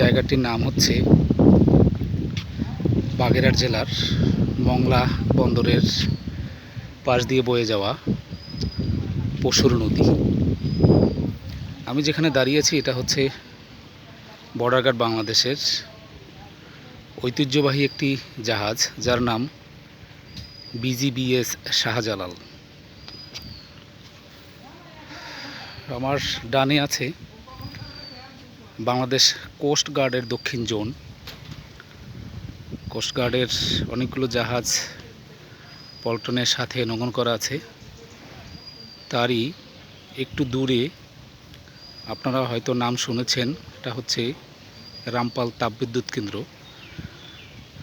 জায়গাটির নাম হচ্ছে বাগেরহাট জেলার মংলা বন্দরের পাশ দিয়ে বয়ে যাওয়া পশুর নদী। আমি যেখানে দাঁড়িয়েছি এটা হচ্ছে বর্ডার গার্ড বাংলাদেশের ঐতিহ্যবাহী একটি জাহাজ, যার নাম বিজিবিএস শাহজালাল। আমার ডানে আছে বাংলাদেশ কোস্ট গার্ডের দক্ষিণ জোন। কোস্ট গার্ডের অনেকগুলো জাহাজ পল্টনের সাথে নগন করা আছে। তারই একটু দূরে আপনারা হয়তো নাম শুনেছেন, এটা হচ্ছে রামপাল তাপবিদ্যুৎ কেন্দ্র।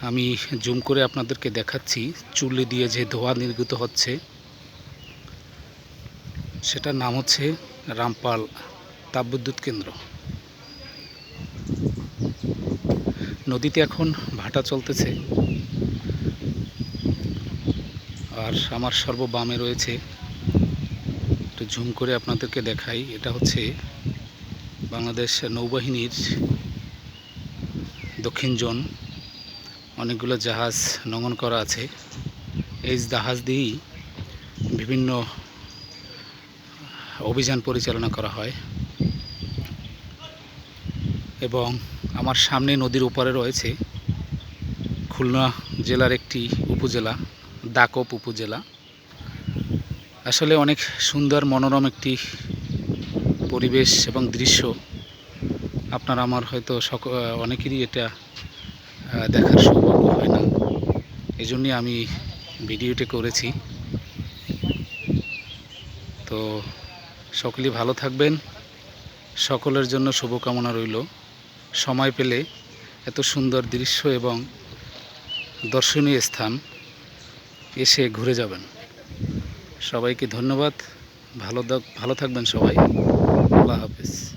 আমি জুম করে আপনাদেরকে দেখাচ্ছি, চুল্লি দিয়ে যে ধোঁয়া নির্গত হচ্ছে, সেটার নাম হচ্ছে রামপাল তাপবিদ্যুৎ কেন্দ্র। নদীতে এখন ভাটা চলতেছে। আর আমার সর্ববামে রয়েছে, একটু ঝুম করে আপনাদেরকে দেখাই, এটা হচ্ছে বাংলাদেশ নৌবাহিনীর দক্ষিণ জোন। অনেকগুলো জাহাজ নঙন করা আছে। এই জাহাজ দিয়েই বিভিন্ন অভিযান পরিচালনা করা হয়। এবং আমার সামনে নদীর ওপারে রয়েছে খুলনা জেলার একটি উপজেলা, দাকপ উপজেলা। আসলে অনেক সুন্দর, মনোরম একটি পরিবেশ এবং দৃশ্য আপনার আমার হয়তো সক অনেকেরই এটা দেখার সৌভাগ্য হয় না। এজন্যই আমি ভিডিওটি করেছি। তো সকলেই ভালো থাকবেন। সকলের জন্য শুভকামনা রইল। সময় পেলে এত সুন্দর দৃশ্য এবং দর্শনীয় স্থান এসে ঘুরে যাবেন। সবাইকে ধন্যবাদ। ভালো ভালো থাকবেন সবাই। আল্লাহ হাফেজ।